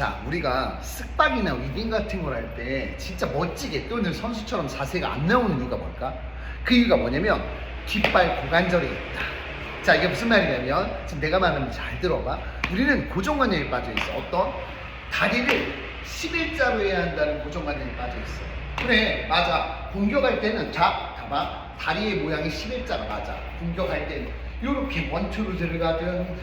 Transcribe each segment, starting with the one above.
자, 우리가 쓱박이나 위빙 같은 걸 할 때 진짜 멋지게 또는 선수처럼 자세가 안 나오는 이유가 뭘까? 그 이유가 뭐냐면 뒷발 고관절이 있다. 자, 이게 무슨 말이냐면 지금 내가 말하는 잘 들어봐. 우리는 고정관념에 빠져 있어. 어떤? 다리를 11자로 해야 한다는 고정관념에 빠져 있어. 그래, 맞아. 공격할 때는 자, 봐봐. 다리의 모양이 11자가 맞아. 공격할 때는 이렇게 원투로 들어가든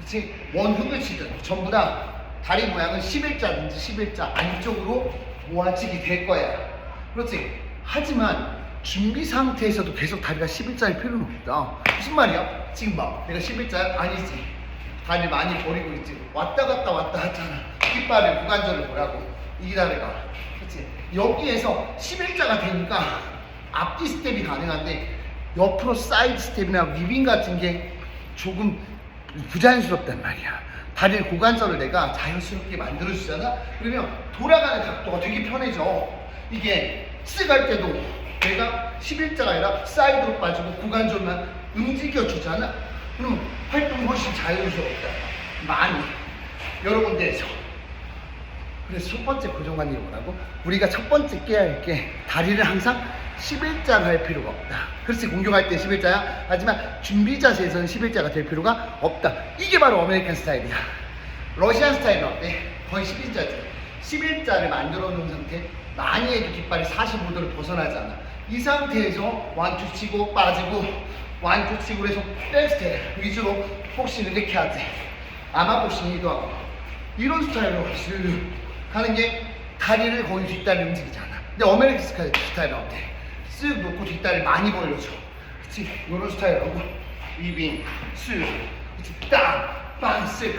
그치? 원훅을 치든 전부 다 다리 모양은 11자든지 11자 안쪽으로 모아지게 될 거야. 그렇지? 하지만 준비 상태에서도 계속 다리가 11자일 필요는 없다. 무슨 말이야? 지금 봐. 내가 11자야? 아니지. 다리 많이 버리고 있지. 왔다 갔다 왔다 하잖아. 뒷발을 구관절을 보라고. 이 다리가. 그렇지? 여기에서 11자가 되니까 앞뒤 스텝이 가능한데 옆으로 사이드 스텝이나 위빙 같은 게 조금 부자연스럽단 말이야. 다리를 고관절을 내가 자연스럽게 만들어주잖아? 그러면 돌아가는 각도가 되게 편해져. 이게 쓱할 때도 내가 11자가 아니라 사이드로 빠지고 고관절만 움직여주잖아? 그럼 활동이 훨씬 자연스럽다. 많이. 여러 군데에서. 그래서 첫 번째 고정관념이 뭐라고? 우리가 첫 번째 깨야 할 게 다리를 항상 11자가 할 필요가 없다. 그렇지 공격할 때 11자야. 하지만 준비 자세에서는 11자가 될 필요가 없다. 이게 바로 아메리칸 스타일이야. 러시안 스타일은 어때? 거의 11자지. 11자를 만들어 놓은 상태. 많이 해도 뒷발이 45도를 벗어나지 않아. 이 상태에서 완투 치고 빠지고 완투 치고 그래서 백스텝 위주로 복싱을 이렇게 하지. 아마 복싱이기도 하고. 이런 스타일로 쓱 하는 게 다리를 거의 뒷다리 움직이잖아. 근데 어메리칸 스타일, 스타일은 어때? 쓱 놓고 뒷다리 많이 벌려줘. 그치? 이런 스타일하고 위빙, 쓱, 그치? 땅, 빵, 쓱.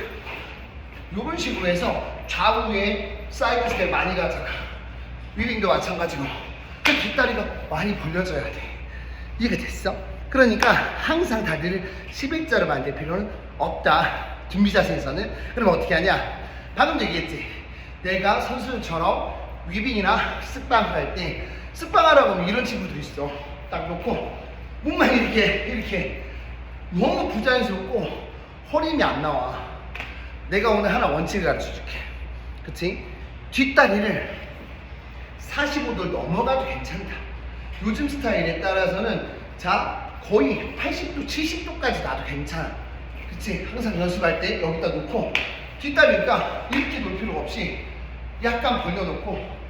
이런 식으로 해서 좌우에 사이드 스텝 많이 가잖아. 위빙도 마찬가지고. 그 뒷다리가 많이 벌려져야 돼. 이해가 됐어? 그러니까 항상 다리를 11자로 만들 필요는 없다. 준비 자세에서는. 그럼 어떻게 하냐? 방금 얘기했지. 내가 선수처럼 위빙이나 쓱방을 할때 쓱방하라고 하면 이런 친구들 있어. 딱 놓고 몸만 이렇게 이렇게 너무 부자연스럽고 허림이 안 나와. 내가 오늘 하나 원칙을 가르쳐 줄게. 그치? 뒷다리를 45도를 넘어가도 괜찮다. 요즘 스타일에 따라서는 자 거의 80도, 70도까지 나도 괜찮아. 그치? 항상 연습할 때 여기다 놓고 뒷다리니까 이렇게 놓을 필요가 없이 약간 벌려놓고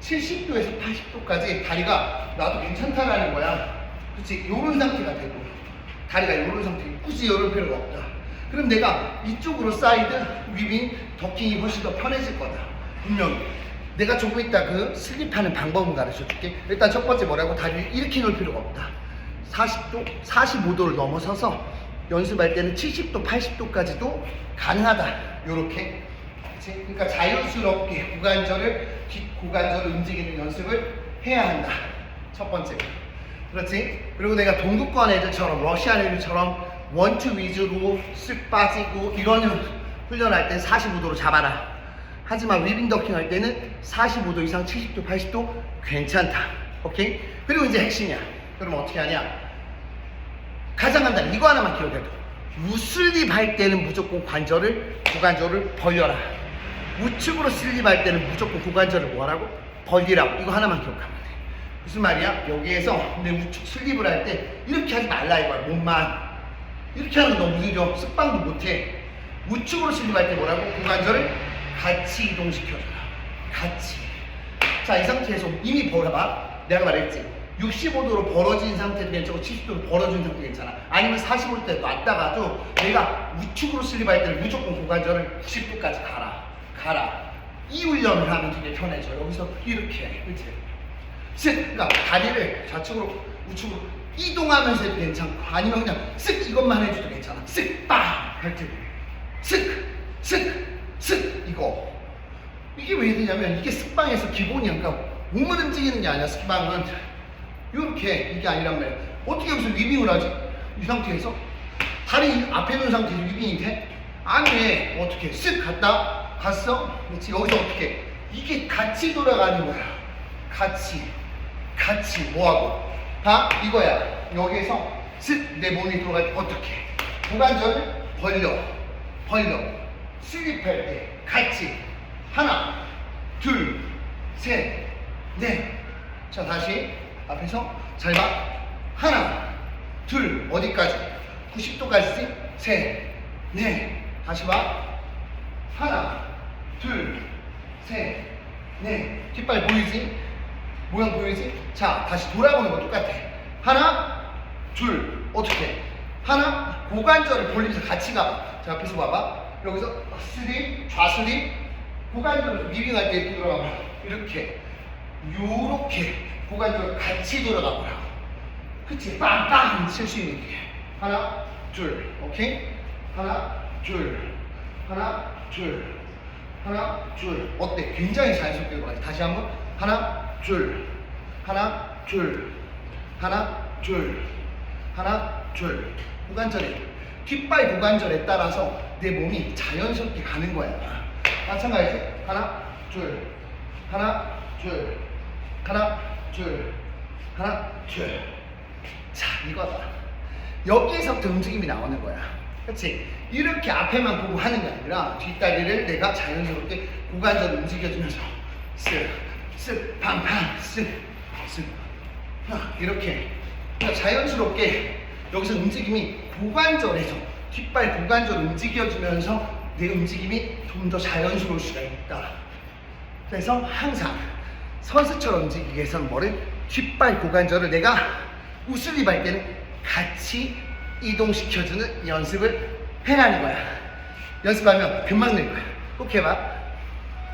70도에서 80도까지 다리가 나도 괜찮다라는 거야. 그치? 요런 상태가 되고 다리가 요런 상태 굳이 요럴 필요가 없다. 그럼 내가 이쪽으로 사이드, 위빙, 더킹이 훨씬 더 편해질 거다. 분명히. 내가 조금 이따 그 슬립하는 방법을 가르쳐 줄게. 일단 첫 번째 뭐라고? 다리를 이렇게 놓을 필요가 없다. 40도, 45도를 넘어서서 연습할 때는 70도, 80도까지도 가능하다. 요렇게. 그러니까 자연스럽게 고관절을, 뒷고관절을 움직이는 연습을 해야 한다. 첫 번째. 그렇지? 그리고 내가 동구권 애들처럼, 러시안 애들처럼 원투 위주로 쓱 빠지고 이런 훈련할 땐 45도로 잡아라. 하지만 위빙 더킹 할 때는 45도 이상 70도, 80도 괜찮다. 오케이? 그리고 이제 핵심이야. 그럼 어떻게 하냐? 가장 간단해. 이거 하나만 기억해도. 우슬립 할 때는 무조건 관절을, 고관절을 벌려라. 우측으로 슬립할 때는 무조건 고관절을 뭐하라고? 벌리라고. 이거 하나만 기억하면 돼. 무슨 말이야? 여기에서 내 우측 슬립을 할 때 이렇게 하지 말라 이거야. 몸만. 이렇게 하는 거 너무 느려. 습방도 못해. 우측으로 슬립할 때 뭐라고? 고관절을 같이 이동시켜줘라. 같이. 자, 이 상태에서 이미 벌어봐. 내가 말했지. 65도로 벌어진 상태도 괜찮고 70도로 벌어진 상태도 괜찮아. 아니면 45도 때 놨다가도 내가 우측으로 슬립할 때는 무조건 고관절을 90도까지 가라. 가라. 이 훈련을 하면 되게 편해져. 여기서 이렇게 해. 그치? 쓱! 그러니까 다리를 좌측으로 우측으로 이동하면서 해도 괜찮고 아니면 그냥 쓱 이것만 해줘도 괜찮아. 쓱! 빵! 할 때. 쓱! 쓱! 쓱! 이거. 이게 왜 되냐면 이게 습방에서 기본이야. 그러니까 몸을 움직이는 게 아니야. 습방은 이렇게 이게 아니란 말이야. 어떻게 여기서 위빙을 하지? 이 상태에서 다리 앞에 놓은 상태에서 위빙이 돼? 안 돼. 어떻게 쓱 갔다 갔어? 그렇지. 여기서 어떻게 이게 같이 돌아가는 거야. 같이 같이 뭐하고 다 이거야. 여기에서 쓱내 몸이 돌아갈 때 어떻게 고관절을 벌려 벌려 슬립할 때 같이 하나, 둘, 셋, 넷. 자, 다시 앞에서 잘 봐. 하나, 둘, 어디까지? 90도까지지? 셋, 넷. 다시 봐. 하나, 둘, 셋, 넷. 뒷발 보이지? 모양 보이지? 자, 다시 돌아보는 거 똑같아. 하나, 둘, 어떻게? 하나, 고관절을 벌리면서 같이 가. 자, 앞에서 봐봐. 여기서 스립, 좌스립, 고관절을 미빙할 때 이렇게 돌아가. 이렇게. 요렇게 고관절 같이 돌아가 보라. 그치? 빵빵 칠 수 있는 게. 하나, 둘, 오케이? 하나, 둘, 하나, 둘, 하나, 둘. 어때? 굉장히 자연스럽게 돌아가. 다시 한 번. 하나, 둘, 하나, 둘, 하나, 둘, 하나, 둘. 고관절에 뒷발 고관절에 따라서 내 몸이 자연스럽게 가는 거야. 마찬가지. 하나, 둘, 하나, 둘, 하나, 둘, 하나, 둘. 자, 이거다. 여기에서부터 움직임이 나오는 거야. 그치? 이렇게 앞에만 보고 하는 게 아니라 뒷다리를 내가 자연스럽게 고관절을 움직여주면서 쓱, 쓱, 팡팡, 쓱, 쓱. 하, 이렇게. 그러니까 자연스럽게 여기서 움직임이 고관절에서 뒷발 고관절을 움직여주면서 내 움직임이 좀 더 자연스러울 수가 있다. 그래서 항상 선수처럼 움직이기 위해서는 뭐를 뒷발 고관절을 내가 우슬립 할 때는 같이 이동시켜주는 연습을 해라는 거야. 연습하면 금방 늘 거야. 꼭 해봐.